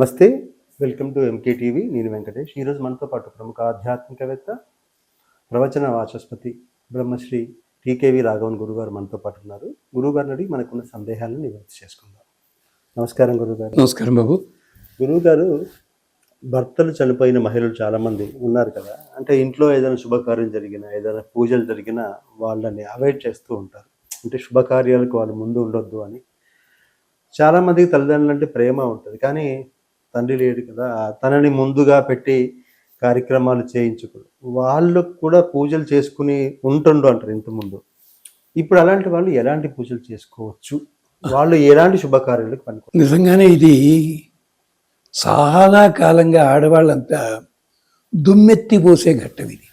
నమస్తే. Welcome to MK TV నేను వెంకటేష్. ఈరోజు మనతో పాటు ప్రముఖ ఆధ్యాత్మికవేత్త ప్రవచన వాచస్పతి బ్రహ్మశ్రీ టీకేవి రాఘవన్ గురుగారు మనతో పాటు ఉన్నారు. గురువుగారిని అడిగి మనకున్న సందేహాలను నివృత్తి చేసుకుందాం. నమస్కారం గురుగారు నమస్కారం బాబు. గురువుగారు భర్తలు చనిపోయిన మహిళలు చాలామంది ఉన్నారు కదా. అంటే ఇంట్లో ఏదైనా శుభకార్యం జరిగినా ఏదైనా పూజలు జరిగినా వాళ్ళని అవాయిడ్ చేస్తూ ఉంటారు. అంటే శుభకార్యాలకు వాళ్ళు ముందు ఉండొద్దు అని. చాలామందికి తల్లిదండ్రులు అంటే ప్రేమ ఉంటుంది. కానీ తండ్రి లేడు కదా తనని ముందుగా పెట్టి కార్యక్రమాలు చేయించుకోడు. వాళ్ళు కూడా పూజలు చేసుకుని ఉంటుండు అంటారు ఇంతకుముందు ఇప్పుడు అలాంటి వాళ్ళు ఎలాంటి పూజలు చేసుకోవచ్చు? వాళ్ళు ఎలాంటి శుభకార్యాలకు పనికి నిజంగానే ఇది చాలా కాలంగా ఆడవాళ్ళంతా దుమ్మెత్తి పోసే ఘట్టం ఇది.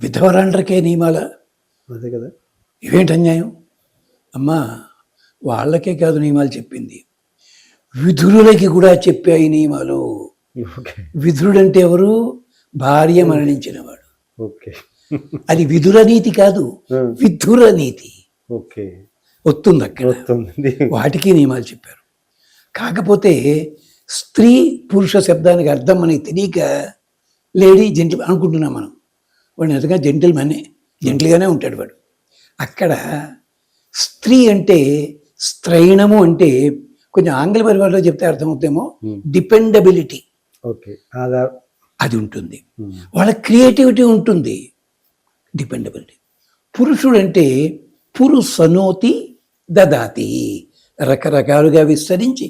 విధవరాండ్రకే నియమాల. అదే కదా. ఇవేంటి అన్యాయం? అమ్మా వాళ్ళకే కాదు నియమాలు చెప్పింది. విధురులకి కూడా చెప్పాయి నియమాలు. ఓకే. విధుడంటే ఎవరు? భార్య మరణించినవాడు. ఓకే. అది విధుర నీతి కాదు విధుర నీతి. ఓకే. వస్తుంది అక్కడ. వాటికి నియమాలు చెప్పారు. కాకపోతే స్త్రీ పురుష శబ్దానికి అర్థం మనకి తెలియక లేడీ జెంటిల్ అనుకుంటున్నాం మనం. వాడు నిజంగా జెంటిల్ మనే జెంటిల్గానే ఉంటాడు వాడు. అక్కడ స్త్రీ అంటే స్త్రైణము అంటే కొంచెం ఆంగ్ల పరివారంలో చెప్తే అర్థమవుతామో డిపెండబిలిటీ ఓకే ఆధార్ అది ఉంటుంది. వాళ్ళ క్రియేటివిటీ ఉంటుంది. డిపెండబిలిటీ పురుషుడు అంటే పురుషనోతి దదాతి. రకరకాలుగా విస్తరించి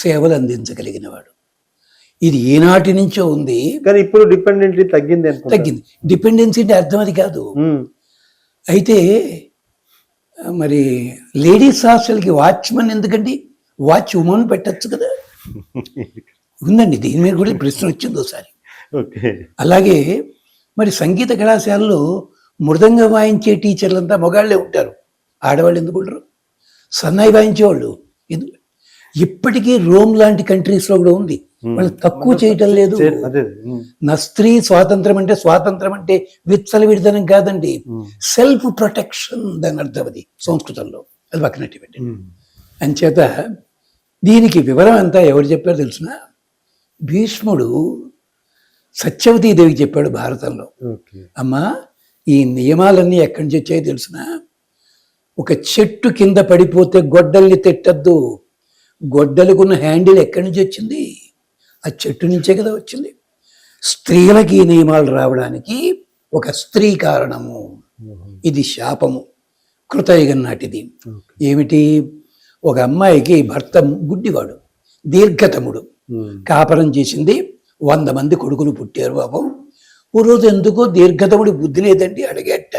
సేవలు అందించగలిగిన వాడు ఇది ఏనాటి నుంచో ఉంది. కానీ ఇప్పుడు డిపెండెంట్లీ తగ్గింది తగ్గింది. డిపెండెన్సీ అంటే అర్థం అది కాదు. అయితే మరి లేడీస్ హాస్టల్కి వాచ్మెన్ ఎందుకండి? వాచ్ ఉమెన్ పెట్టచ్చు కదా. ఉందండి దీని మీద కూడా ప్రశ్న వచ్చింది ఒకసారి. అలాగే మరి సంగీత కళాశాలలో మృదంగం వాయించే టీచర్లంతా మగాళ్ళే ఉంటారు. ఆడవాళ్ళు ఎందుకు ఉండరు? సన్నాయి వాయించేవాళ్ళు ఎందుకు? ఇప్పటికీ రోమ్ లాంటి కంట్రీస్లో కూడా ఉంది. వాళ్ళు తక్కువ చేయటం లేదు. నా స్త్రీ స్వాతంత్రం అంటే స్వాతంత్రం అంటే విచ్చల విడదనం కాదండి. సెల్ఫ్ ప్రొటెక్షన్ దాని అర్థం అది సంస్కృతంలో. అది పక్కనట్టు పెట్టండి. అంచేత దీనికి వివరం అంతా ఎవరు చెప్పారో తెలుసిన? భీష్ముడు సత్యవతీదేవికి చెప్పాడు భారతంలో. అమ్మా ఈ నియమాలన్నీ ఎక్కడి నుంచి వచ్చాయో తెలుసిన? ఒక చెట్టు కింద పడిపోతే గొడ్డల్ని తిట్టద్దు. గొడ్డలకున్న హ్యాండిల్ ఎక్కడి నుంచి వచ్చింది? ఆ చెట్టు నుంచే కదా వచ్చింది. స్త్రీలకి ఈ నియమాలు రావడానికి ఒక స్త్రీ కారణము. ఇది శాపము. కృతయుగం నాటిది. ఏమిటి? ఒక అమ్మాయికి భర్త గుడ్డివాడు దీర్ఘతముడు. కాపరం చేసింది వంద మంది కొడుకులు పుట్టారు పాపం. ఓ రోజు ఎందుకో దీర్ఘతముడి బుద్ధి లేదండి అడిగేట.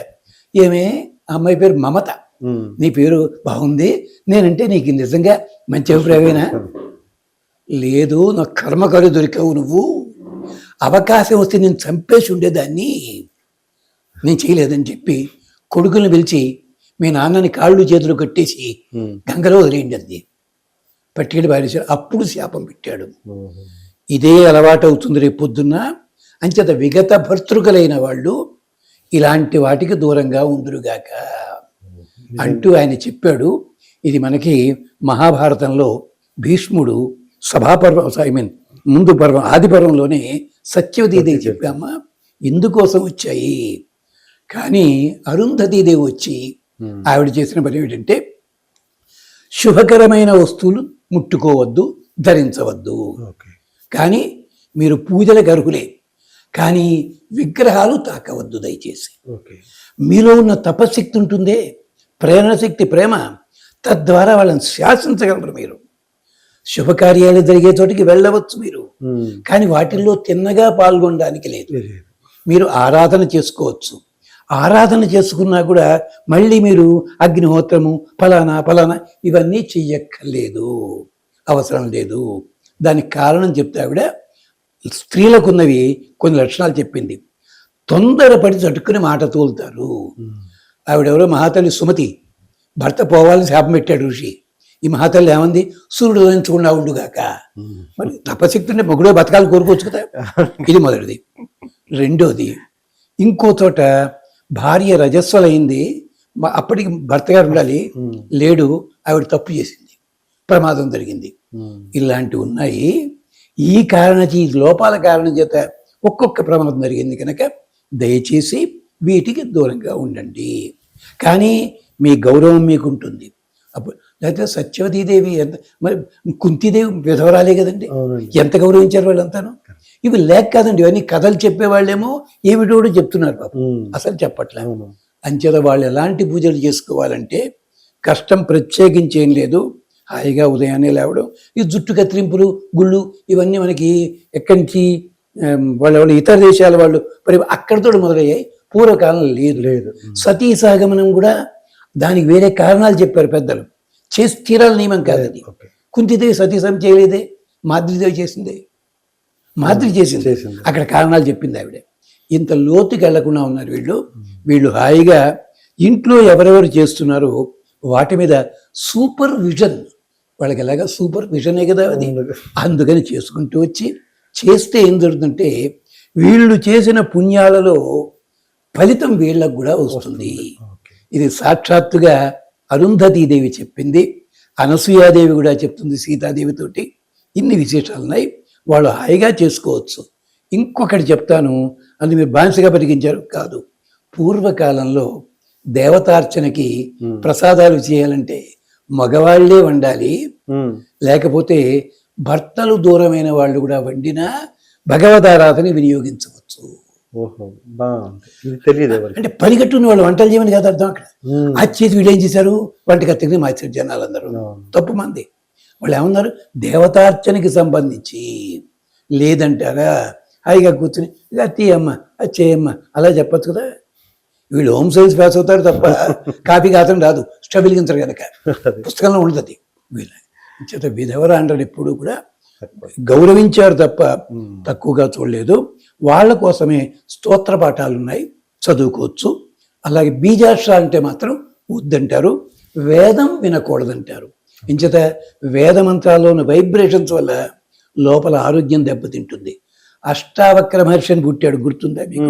ఏమే? అమ్మాయి పేరు మమత. నీ పేరు బాగుంది నేనంటే నీకు నిజంగా మంచి అభిప్రాయమేనా? లేదు నా కర్మకారు దొరికావు నువ్వు. అవకాశం వస్తే నేను చంపేసి ఉండేదాన్ని. నేను చేయలేదని చెప్పి కొడుకుని పిలిచి మీ నాన్నని కాళ్ళు చేతులు కట్టేసి. గంగలో వదిలేయండి అది. పట్టుకెళ్ళి పారేశాడు అప్పుడు శాపం పెట్టాడు. ఇదే అలవాటు అవుతుంది రేపు పొద్దున్న. అంచేత విగత భర్తృకలైన వాళ్ళు ఇలాంటి వాటికి దూరంగా ఉందురుగాక. అంటూ ఆయన చెప్పాడు ఇది మనకి మహాభారతంలో భీష్ముడు సభాపర్వం ఐ మీన్ ముందు పర్వం ఆది పర్వంలోనే సత్యవతీదేవి చెప్పామా? ఇందుకోసం వచ్చాయి? కానీ అరుంధతీదేవి వచ్చి. ఆవిడ చేసిన పని ఏమిటంటే శుభకరమైన వస్తువులు ముట్టుకోవద్దు ధరించవద్దు. ఓకే. కానీ మీరు పూజలకు అర్హులే. కానీ విగ్రహాలు తాకవద్దు దయచేసి. ఓకే. మీలో ఉన్న తపశక్తి ఉంటుందే ప్రేరణ శక్తి ప్రేమ తద్వారా వాళ్ళని శాసించగలరు మీరు. శుభకార్యాలు జరిగే చోటికి వెళ్ళవచ్చు మీరు. ఉమ్. కానీ వాటిల్లో తిన్నగా పాల్గొనడానికి లేదు. మీరు ఆరాధన చేసుకోవచ్చు. ఆరాధన చేసుకున్నా కూడా మళ్ళీ మీరు అగ్నిహోత్రము ఫలానా ఫలానా ఇవన్నీ చెయ్యక్కర్లేదు. అవసరం లేదు. దానికి కారణం చెప్తే ఆవిడ స్త్రీలకు ఉన్నవి కొన్ని లక్షణాలు చెప్పింది. తొందరపడి చటుకుని మాట తోలుతారు. ఆవిడెవరో మహాతల్లి సుమతి. భర్త పోవాలని శాపం పెట్టాడు ఋషి. ఈ మహాతల్లి ఏమంది? సూర్యుడు ఉదయించకుండా ఉండుగాక. మరి తపశక్తి ఉంటే మొగుడే బతకాలు కోరుకోవచ్చు కదా. ఇది మొదటిది. రెండోది ఇంకో చోట భార్య రజస్వలైంది అప్పటికి భర్త గారు ఉండాలి. లేడు. ఆవిడ తప్పు చేసింది. ప్రమాదం జరిగింది. ఇలాంటివి ఉన్నాయి. ఈ కారణ ఈ లోపాల కారణం చేత ఒక్కొక్క ప్రమాదం జరిగింది కనుక దయచేసి వీటికి దూరంగా ఉండండి. కానీ మీ గౌరవం మీకు ఉంటుంది అప్పుడు లేకపోతే సత్యవతీదేవి ఎంత మరి కుంతిదేవి విధవరాలే కదండి. ఎంత గౌరవించారు వాళ్ళంతాను? ఇవి లేక కాదండి ఇవన్నీ కథలు చెప్పేవాళ్ళేమో ఏమిటో చెప్తున్నారు పాపం. అసలు చెప్పట్లే. అవును అంచేత వాళ్ళు ఎలాంటి పూజలు చేసుకోవాలంటే కష్టం ప్రత్యేకించి ఏం లేదు. హాయిగా ఉదయాన్నే లేవడం ఈ జుట్టు కత్తిరింపులు గుళ్ళు ఇవన్నీ మనకి ఎక్కడి నుంచి వాళ్ళ ఇతర దేశాల వాళ్ళు మరి అక్కడితో మొదలయ్యాయి. పూర్వకాలం లేదు. లేదు. సతీ సాగమనం కూడా దానికి వేరే కారణాలు చెప్పారు పెద్దలు. చేసి తీరాల నియమం కాదు అది. కుంతిదేవి సతీసం చేయలేదే మాద్రిదేవి చేసిందే. మాద్రి చేసింది. అక్కడ కారణాలు చెప్పింది ఆవిడ. ఇంత లోతుకి వెళ్ళకుండా ఉన్నారు వీళ్ళు. వీళ్ళు హాయిగా ఇంట్లో ఎవరెవరు చేస్తున్నారో వాటి మీద సూపర్ విజన్. వాళ్ళకి ఎలాగా సూపర్ విజనే కదా అది. అందుకని చేసుకుంటూ వచ్చి చేస్తే ఏం జరుగుతుందంటే వీళ్ళు చేసిన పుణ్యాలలో ఫలితం వీళ్ళకు కూడా వస్తుంది. ఇది సాక్షాత్తుగా అరుంధతీదేవి చెప్పింది. అనసూయాదేవి కూడా చెప్తుంది సీతాదేవితోటి. ఇన్ని విశేషాలు ఉన్నాయి వాళ్ళు హాయిగా చేసుకోవచ్చు. ఇంకొకటి చెప్తాను అది మీరు బానిసగా పరిగించారు కాదు. పూర్వకాలంలో దేవతార్చనకి ప్రసాదాలు చేయాలంటే మగవాళ్ళే వండాలి. లేకపోతే భర్తలు దూరమైన వాళ్ళు కూడా వండినా భగవదారాధన వినియోగించవచ్చు. అంటే పనిగట్టున్న వాళ్ళు వంటలు చేయమని కాదు అర్థం అక్కడ. ఆ వీళ్ళు ఏం చేశారు? వంటగత్తెని మార్చారు జనాలందరూ. తప్పు మంది. వాళ్ళు ఏమన్నారు? దేవతార్చనకి సంబంధించి. లేదంటారా హాయిగా కూర్చుని ఇది అది తీయమ్మ అది చేయమ్మ అలా చెప్పచ్చు కదా. వీళ్ళు హోమ్ సైన్స్ పాస్ అవుతారు తప్ప కాపీ కాతం రాదు. స్టవ్ వెలిగించరు కనుక. పుస్తకంలో ఉండదు వీళ్ళ చేత విధవర అంటారు ఎప్పుడు కూడా గౌరవించారు తప్ప. తక్కువగా చూడలేదు. వాళ్ళ కోసమే స్తోత్ర పాఠాలు ఉన్నాయి. చదువుకోవచ్చు. అలాగే బీజాక్షర అంటే మాత్రం వద్దంటారు. వేదం వినకూడదంటారు. ఇంచేత వేద మంత్రాల్లోని వైబ్రేషన్స్ వల్ల లోపల ఆరోగ్యం దెబ్బతింటుంది. అష్టావక్ర మహర్షిని పుట్టాడు గుర్తుందా మీకు?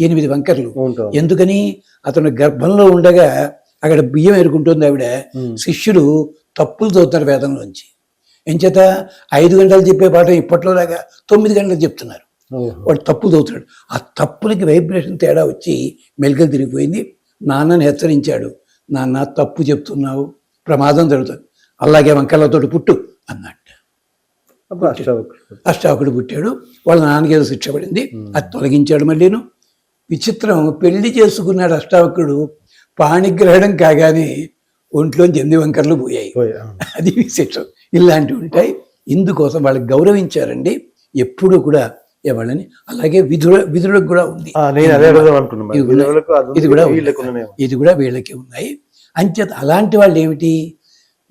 ఎనిమిది వంకర్లు. ఎందుకని? అతను గర్భంలో ఉండగా అక్కడ బియ్యం ఎరుకుంటుంది ఆవిడ. శిష్యులు తప్పులు చదువుతారు వేదంలోంచి. ఎంచేత ఐదు గంటలు చెప్పే పాఠం ఇప్పట్లోలాగా తొమ్మిది గంటలు చెప్తున్నారు. వాడు తప్పు చదువుతాడు. ఆ తప్పులకి వైబ్రేషన్ తేడా వచ్చి మెలికలు తిరిగిపోయింది. నాన్నని హెచ్చరించాడు. నాన్న తప్పు చెప్తున్నావు. ప్రమాదం జరుగుతుంది. అలాగే వంకలతోటి పుట్టు అన్నట్టు. అష్టావకుడు పుట్టాడు. వాళ్ళ నాన్నకి ఏదో శిక్ష పడింది. అది తొలగించాడు మళ్ళీను. విచిత్రం పెళ్ళి చేసుకున్నాడు అష్టావకుడు. పాణిగ్రహణం కాగానే ఒంట్లోంచి ఎనిమిది వంకర్లు పోయాయి. అది విశేషం. ఇలాంటివి ఉంటాయి. ఇందుకోసం వాళ్ళకి గౌరవించారండి. ఎప్పుడూ కూడా వాళ్ళని అలాగే విధుల విధులకు కూడా ఉంది. ఇది కూడా-. ఇది కూడా వీళ్ళకి ఉన్నాయి. అంచేత అలాంటి వాళ్ళు ఏమిటి?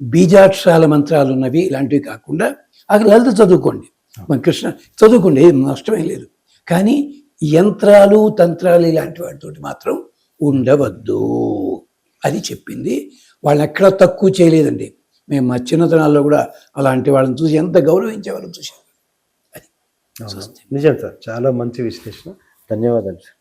బీజాక్షరాల మంత్రాలు ఉన్నవి ఇలాంటివి కాకుండా అక్కడ లలిత చదువుకోండి. మన కృష్ణ చదువుకోండి ఏం నష్టమేం లేదు. కానీ యంత్రాలు తంత్రాలు ఇలాంటి వాటితోటి మాత్రం ఉండవద్దు అది చెప్పింది. వాళ్ళని ఎక్కడ తక్కువ చేయలేదండి. మేము మా చిన్నతనాల్లో కూడా అలాంటి వాళ్ళని చూసి ఎంత గౌరవించే వాళ్ళని చూసాం అది. నిజం సార్. చాలా మంచి విశ్లేషణ. ధన్యవాదాలు సార్.